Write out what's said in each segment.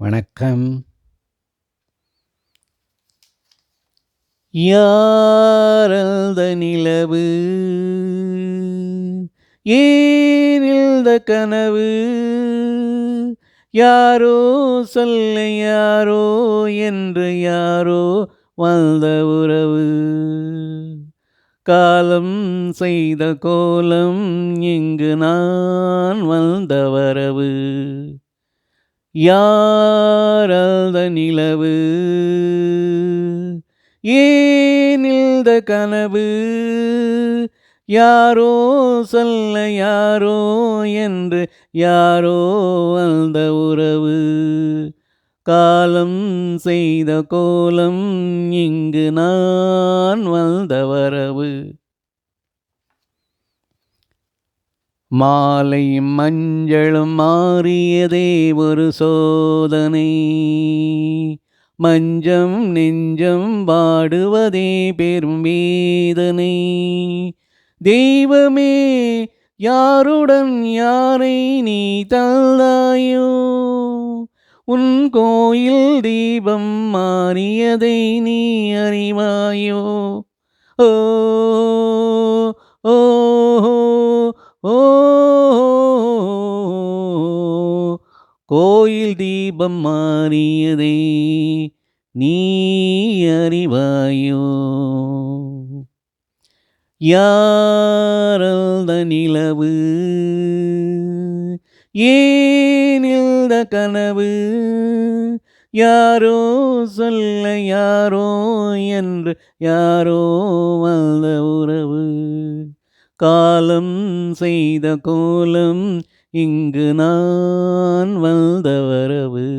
வணக்கம். யாரல்த நிலவு? ஏனில்த கனவு? யாரோ சொல்ல யாரோ என்று யாரோ வந்த உறவு. காலம் செய்த கோலம் இங்கு நான் வந்த வரவு. யாரல்த நிலவு? ஏனில்த கனவு? யாரோ சொல்ல யாரோ என்று யாரோ அந்த உறவு. காலம் செய்த கோலம் இங்கு நான் வந்த வரவு. மாலை மஞ்சளும் மாறியதே ஒரு சோதனை. மஞ்சம் நெஞ்சம் வாடுவதே பெரும் வேதனை. தெய்வமே யாருடன் யாரை நீ தள்ளாயோ உன் கோயில் தீபம் மாறியதை நீ அறிவாயோ? ஓ ஓ ஓ கோயில் தீபம் மாறியதே நீ அறிவாயோ? யாரல்த நிலவு? ஏனில்த கனவு? யாரோ சொல்ல யாரோ என்று யாரோ வந்த உறவு? காலம் செய்த கோலம் இங்கு நான் வந்த வரவு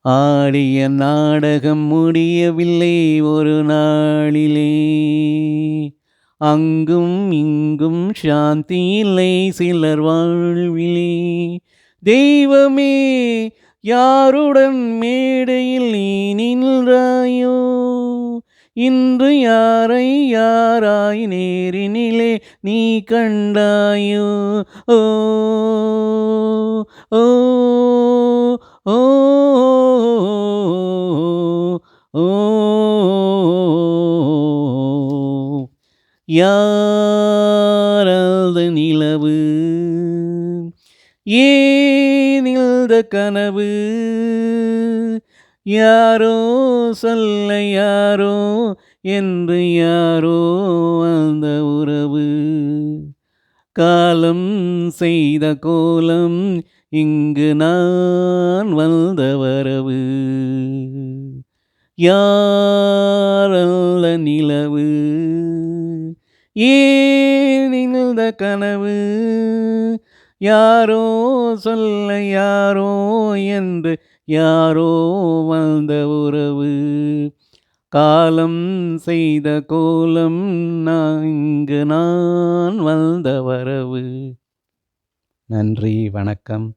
ஆடிய நாடகம் முடியவில்லை ஒரு நாளிலே. அங்கும் இங்கும் சாந்தி இல்லை சிலர் வாழ்விலே. தெய்வமே யாருடன் மேடையில் நீ நின்றாயோ? இன்று யாரை யாராய் நேரினிலே நீ கண்டாயோ? ஓ ஓ ஓ ஓ யாரது நிலவு? ஏனில்த கனவு? யாரோ சொல்ல யாரோ என்று யாரோ அந்த உறவு. காலம் செய்த கோலம் இங்கு நான் வந்த வரவு. யாரல்ல நிலவு? ஏனில்த கனவு? யாரோ சொல்ல யாரோ என்று யாரோ வந்த உறவு. காலம் செய்த கோலம் நான் இங்கு நான் வந்த வரவு. நன்றி வணக்கம்.